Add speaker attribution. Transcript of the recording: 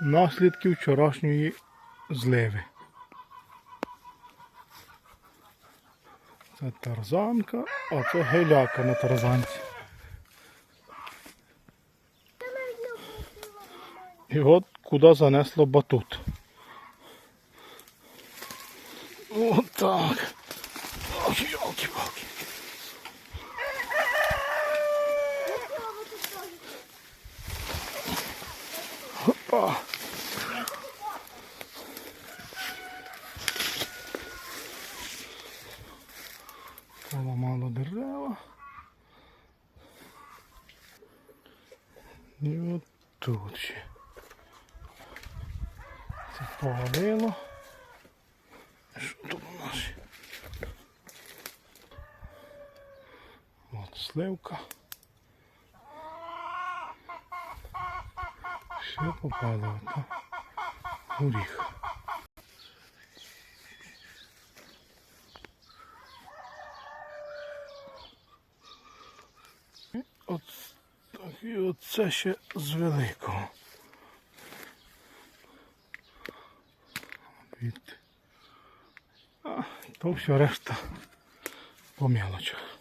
Speaker 1: наслідки вчорашньої зливи. Це тарзанка, а це геляка на тарзанці. І от куди занесло батут. От Опа. Поламало дерева. І от тут ще. Це повалило. Що тут у нас? От сливка. Все попало на горіх. От, так, і оце ще з великого. Від... А, то все решта по мелочах.